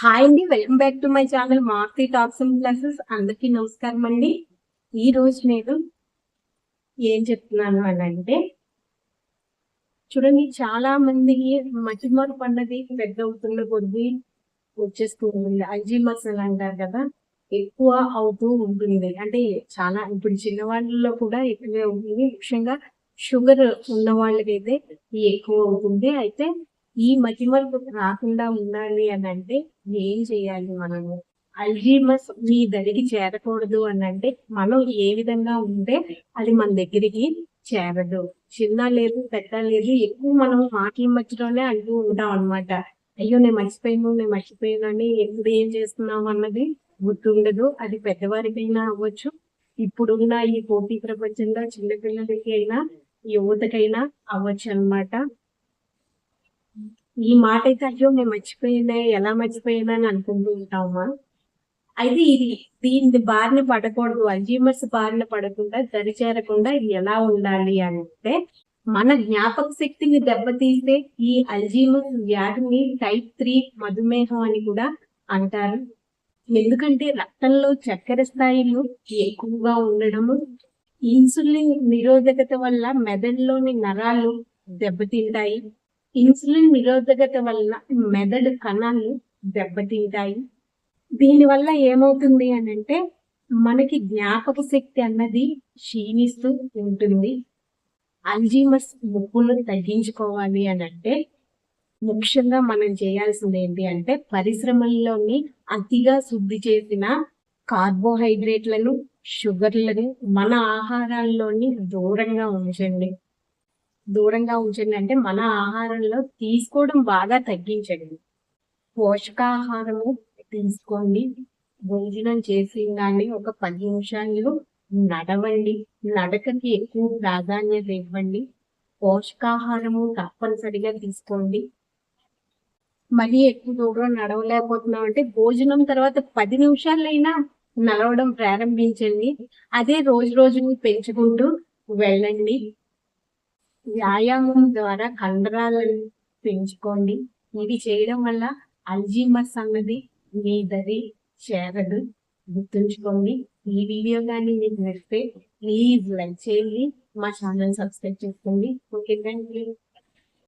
Hi అండి welcome back to my channel Marthi talks and classes అందరికీ నమస్కారం అండి. ఈ రోజు నేను ఏం చెప్తున్నాను అని అంటే చూడండి చాలా మందికి మతిమరుపు పండది పెద్ద అవుతున్న కొద్ది వచ్చేస్తుంది అల్జీమర్స్ అని అంటారు కదా ఎక్కువ అవుతూ ఉంటుంది. అంటే చాలా ఇప్పుడు చిన్నవాళ్ళలో కూడా ఎక్కువే ఉంటుంది. ముఖ్యంగా షుగర్ ఉన్న వాళ్ళకైతే ఎక్కువ అవుతుంది. అయితే ఈ మతిమరుపు రాకుండా ఉండాలి అని అంటే ఏం చేయాలి మనము? అల్జీమస్ మీ దరికి చేరకూడదు అని అంటే మనం ఏ విధంగా ఉంటే అది మన దగ్గరికి చేరదు. చిన్న లేదు పెద్ద లేదు ఎక్కువ మనం మాటల మధ్యలోనే అంటూ ఉంటాం అన్నమాట. అయ్యో నేను మర్చిపోయాను నేను మర్చిపోయాను అని ఎప్పుడు ఏం చేస్తున్నాం అన్నది గుర్తుండదు. అది పెద్దవారికైనా అవ్వచ్చు. ఇప్పుడున్న ఈ పోటీ ప్రపంచంలో చిన్నపిల్లలకి అయినా యువతకైనా అవ్వచ్చు అన్నమాట. ఈ మాట అయితే అయ్యో నేను మర్చిపోయినా ఎలా మర్చిపోయినా అని అనుకుంటూ ఉంటామా? అయితే ఇది దీని బారిన పడకూడదు అల్జీమర్స్ బారిన పడకుండా దరిచేరకుండా ఎలా ఉండాలి అంటే మన జ్ఞాపక శక్తిని దెబ్బతీస్తే ఈ అల్జీమర్స్ వ్యాధిని టైప్ త్రీ మధుమేహం అని కూడా అంటారు. ఎందుకంటే రక్తంలో చక్కెర స్థాయిలు ఎక్కువగా ఉండడము ఇన్సులిన్ నిరోధకత వల్ల మెదడులోని నరాలు దెబ్బతింటాయి. ఇన్సులిన్ నిరోధకత వల్ల మెదడు కణాలు దెబ్బతింటాయి. దీనివల్ల ఏమవుతుంది అని అంటే మనకి జ్ఞాపక శక్తి అన్నది క్షీణిస్తూ ఉంటుంది. అల్జీమస్ ముప్పులు తగ్గించుకోవాలి అని అంటే ముఖ్యంగా మనం చేయాల్సింది ఏంటి అంటే పరిశ్రమల్లోని అతిగా శుద్ధి చేసిన కార్బోహైడ్రేట్లను షుగర్లను మన ఆహారాల్లోని దూరంగా ఉంచండి. దూరంగా ఉంచండి. అంటే మన ఆహారంలో తీసుకోవడం బాగా తగ్గించండి. పోషకాహారము తీసుకోండి. భోజనం చేసి కానీ ఒక పది నిమిషాలు నడవండి. నడకకి ఎక్కువ ప్రాధాన్యత ఇవ్వండి. పోషకాహారము తప్పనిసరిగా తీసుకోండి. మరీ ఎక్కువ దూరం నడవలేకపోతున్నాం అంటే భోజనం తర్వాత పది నిమిషాలైనా నడవడం ప్రారంభించండి. అదే రోజు రోజుని పెంచుకుంటూ వెళ్ళండి. వ్యాయామం ద్వారా కండరాలను పెంచుకోండి. ఇది చేయడం వల్ల అల్జీమర్స్ అన్నది మీ దరి చేరదు. గుర్తుంచుకోండి. ఈ వీడియో కానీ మీకు నచ్చితే ప్లీజ్ లైక్ చేయండి. మా ఛానల్ సబ్స్క్రైబ్ చేసుకోండి. Okay thank you